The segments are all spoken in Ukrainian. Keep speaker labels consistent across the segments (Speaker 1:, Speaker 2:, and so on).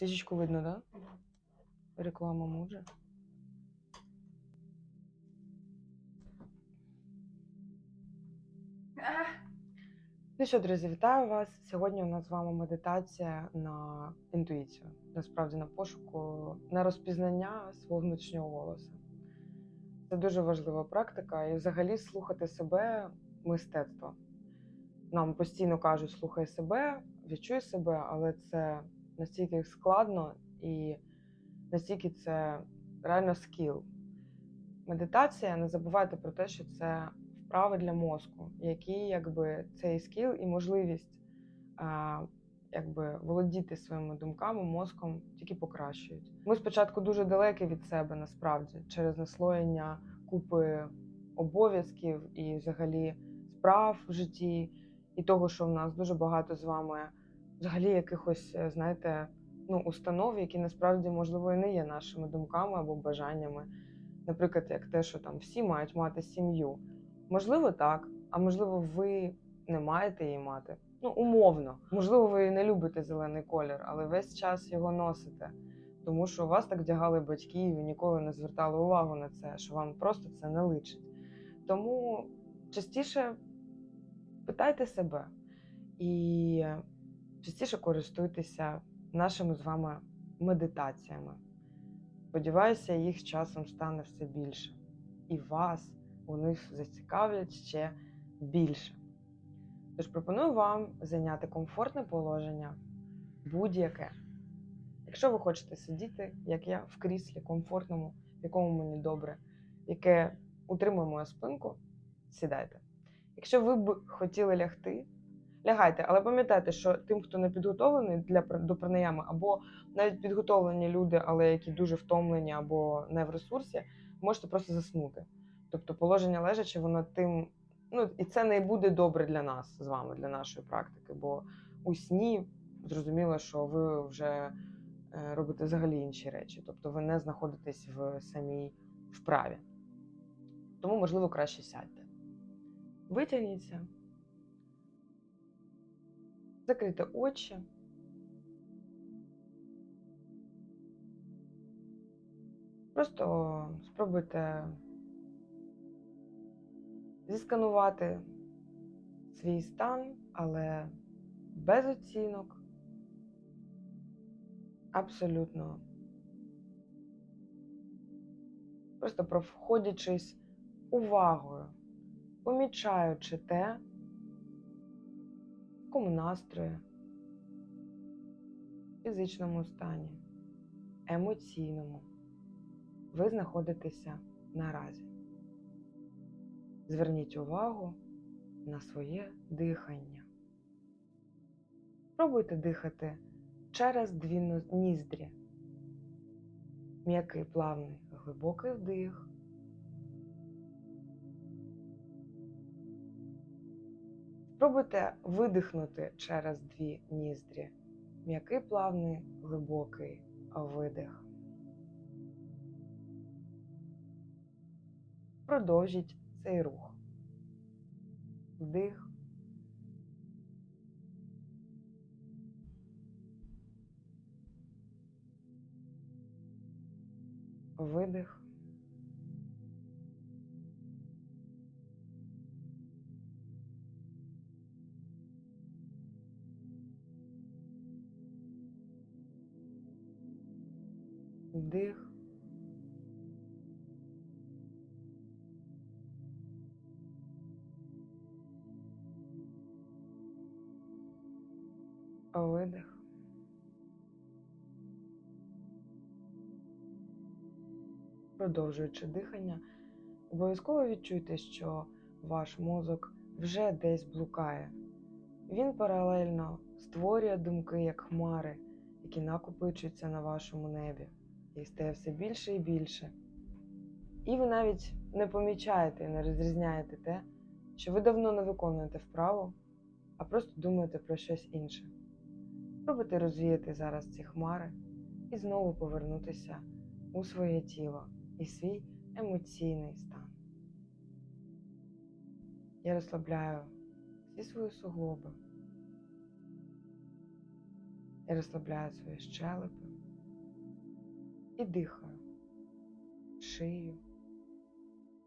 Speaker 1: Свічечку видно, так? Да? Реклама може. Ну що, друзі, вітаю вас. Сьогодні у нас з вами медитація на інтуїцію, насправді на пошуку, на розпізнання свого внутрішнього голосу. Це дуже важлива практика, і взагалі слухати себе мистецтво. Нам постійно кажуть, слухай себе, відчуй себе, але це настільки складно і настільки це реально скіл. Медитація, не забувайте про те, що це вправи для мозку, які якби цей скіл і можливість а, якби володіти своїми думками, мозком тільки покращують. Ми спочатку дуже далекі від себе насправді через наслоєння купи обов'язків і взагалі справ в житті, і того, що в нас дуже багато з вами взагалі якихось, е, знаєте, ну, установ, які насправді можливо і не є нашими думками або бажаннями. Наприклад, як те, що там всі мають мати сім'ю. Можливо, так, а можливо, ви не маєте її мати. Ну, умовно. Можливо, ви не любите зелений колір, але весь час його носите. Тому що вас так вдягали батьки, і ви ніколи не звертали увагу на це, що вам просто це не личить. Тому частіше питайте себе і частіше користуйтеся нашими з вами медитаціями. Сподіваюся, їх часом стане все більше. І вас у них зацікавлять ще більше. Тож пропоную вам зайняти комфортне положення, будь-яке. Якщо ви хочете сидіти, як я, в кріслі комфортному, в якому мені добре, яке утримує мою спинку, сідайте. Якщо ви б хотіли лягти, лягайте, але пам'ятайте, що тим, хто не підготовлений для до пранаями, або навіть підготовлені люди, але які дуже втомлені або не в ресурсі, можете просто заснути. Тобто положення лежачи, воно тим. Ну, і це не буде добре для нас з вами, для нашої практики, бо у сні зрозуміло, що ви вже е, робите взагалі інші речі, тобто ви не знаходитесь в самій вправі. Тому, можливо, краще сядьте. Витягніться, закрийте очі. Просто спробуйте зісканувати свій стан, але без оцінок, абсолютно. Просто проходячись увагою, помічаючи те, якому настрої, фізичному стані, емоційному ви знаходитеся наразі. Зверніть увагу на своє дихання. Пробуйте дихати через дві ніздрі. М'який плавний глибокий вдих. Спробуйте видихнути через дві ніздрі. М'який плавний глибокий видих. Продовжіть цей рух. Вдих. Видих. Вдих. Видих. Продовжуючи дихання, обов'язково відчуйте, що ваш мозок вже десь блукає. Він паралельно створює думки як хмари, які накопичуються на вашому небі, і стає все більше і більше. І ви навіть не помічаєте і не розрізняєте те, що ви давно не виконуєте вправу, а просто думаєте про щось інше. Спробуйте розвіяти зараз ці хмари і знову повернутися у своє тіло і свій емоційний стан. Я розслабляю всі свої суглоби. Я розслабляю свої щелепи і дихаю шию,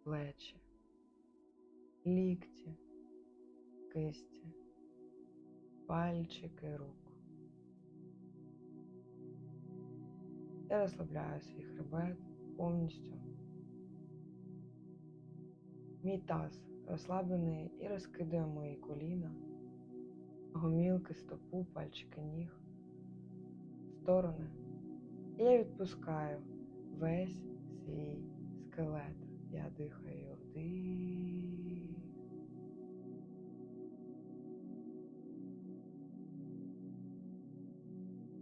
Speaker 1: плечі, лікті, кисті, пальчики рук. Я розслабляю свій хребет повністю. Мій таз розслаблений і розкидує мої коліна, гомілки, стопу, пальчики ніг, сторони. Я відпускаю весь свій скелет. Я дихаю вдих.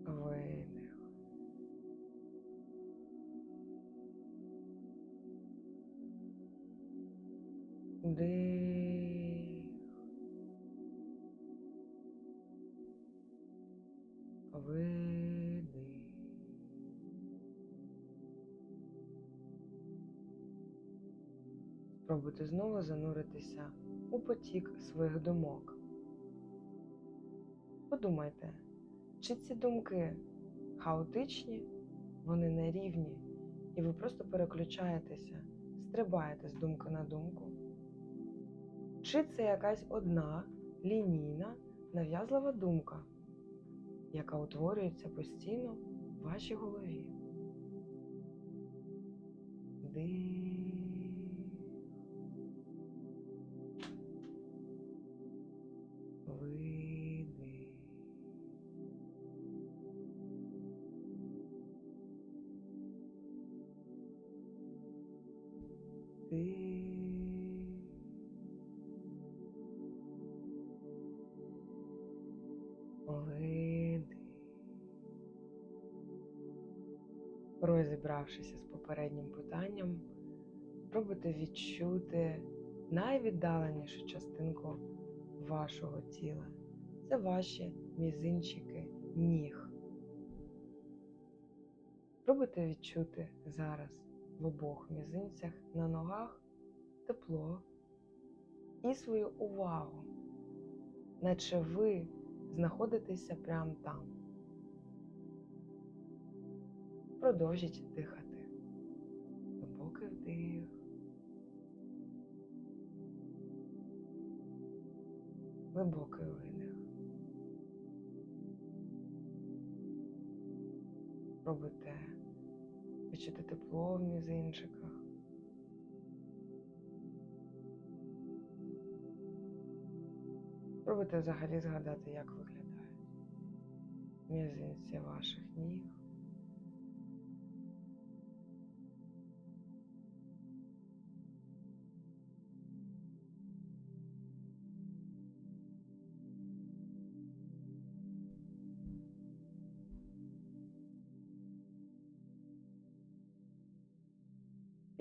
Speaker 1: Видих. Вдих. Видих. Спробуйте знову зануритися у потік своїх думок. Подумайте, чи ці думки хаотичні, вони нерівні, і ви просто переключаєтеся, стрибаєте з думки на думку? Чи це якась одна лінійна, нав'язлива думка, яка утворюється постійно в вашій голові? Дих. Видих. Вдих. Видих. Розібравшися з попереднім питанням, спробуйте відчути найвіддаленішу частинку вашого тіла. Це ваші мізинчики ніг. Спробуйте відчути зараз в обох мізинцях на ногах тепло і свою увагу, наче ви знаходитеся прямо там. Продовжіть дихати. Глибокий вдих. Глибокий видих. Пробуйте відчути тепло в мізинчиках. Спробуйте взагалі згадати, як виглядають мізинці ваших ніг.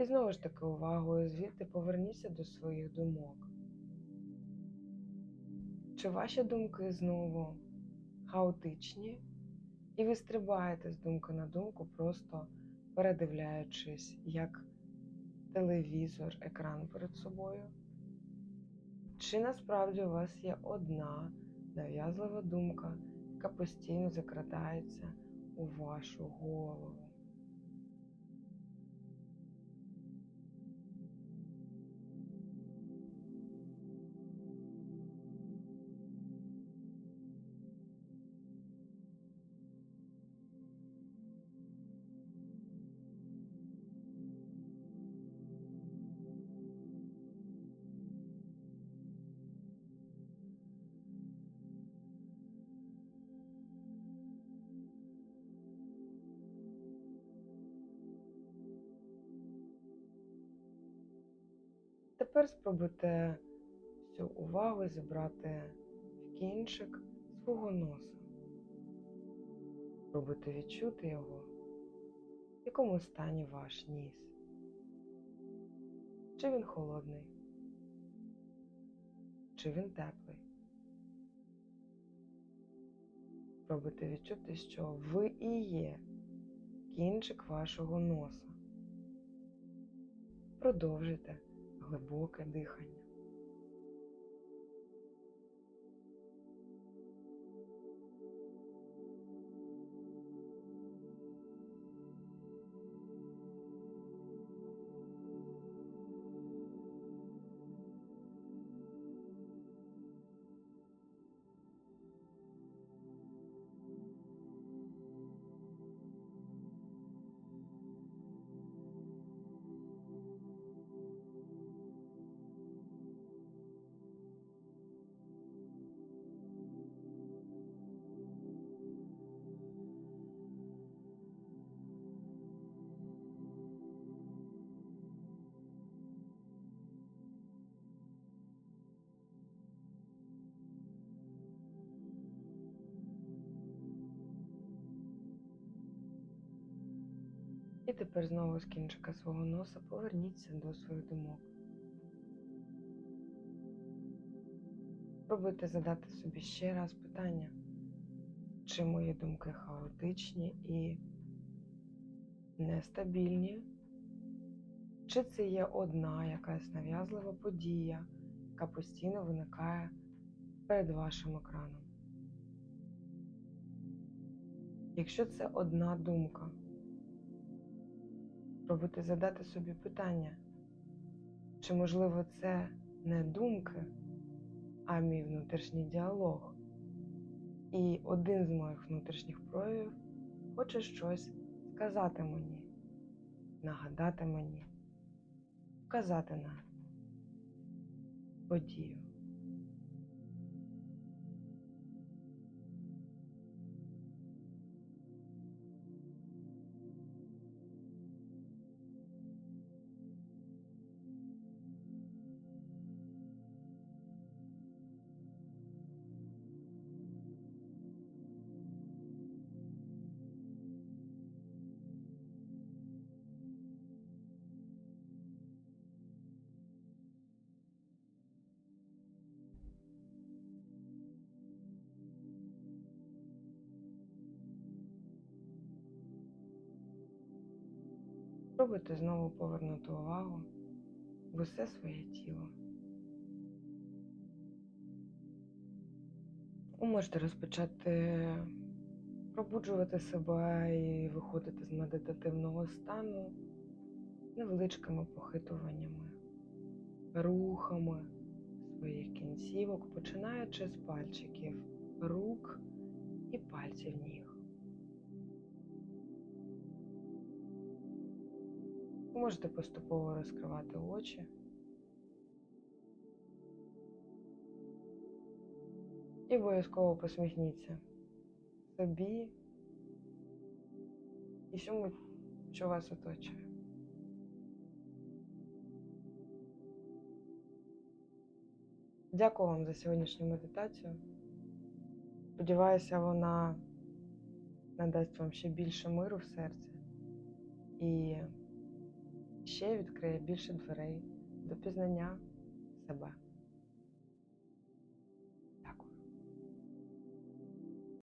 Speaker 1: І знову ж таки увагою звідти поверніться до своїх думок. Чи ваші думки знову хаотичні, і ви стрибаєте з думки на думку, просто передивляючись, як телевізор, екран перед собою? Чи насправді у вас є одна нав'язлива думка, яка постійно закрадається у вашу голову? Тепер спробуйте всю увагу зібрати в кінчик свого носа. Спробуйте відчути його, в якому стані ваш ніс. Чи він холодний, чи він теплий. Спробуйте відчути, що ви і є кінчик вашого носа. Продовжуйте глибоке дихання. І тепер знову з кінчика свого носа поверніться до своїх думок. Пробуйте задати собі ще раз питання, чи мої думки хаотичні і нестабільні, чи це є одна якась нав'язлива подія, яка постійно виникає перед вашим екраном. Якщо це одна думка, пробуйте задати собі питання, чи можливо це не думки, а мій внутрішній діалог. І один з моїх внутрішніх проявів хоче щось сказати мені, нагадати мені, вказати на подію. Спробуйте знову повернути увагу в усе своє тіло. Ви можете розпочати пробуджувати себе і виходити з медитативного стану невеличкими похитуваннями, рухами своїх кінцівок, починаючи з пальчиків рук і пальців ніг. Можете поступово розкривати очі. І обов'язково посміхніться собі і всьому, що вас оточує. Дякую вам за сьогоднішню медитацію. Сподіваюся, вона надасть вам ще більше миру в серці і ще відкриє більше дверей до пізнання себе.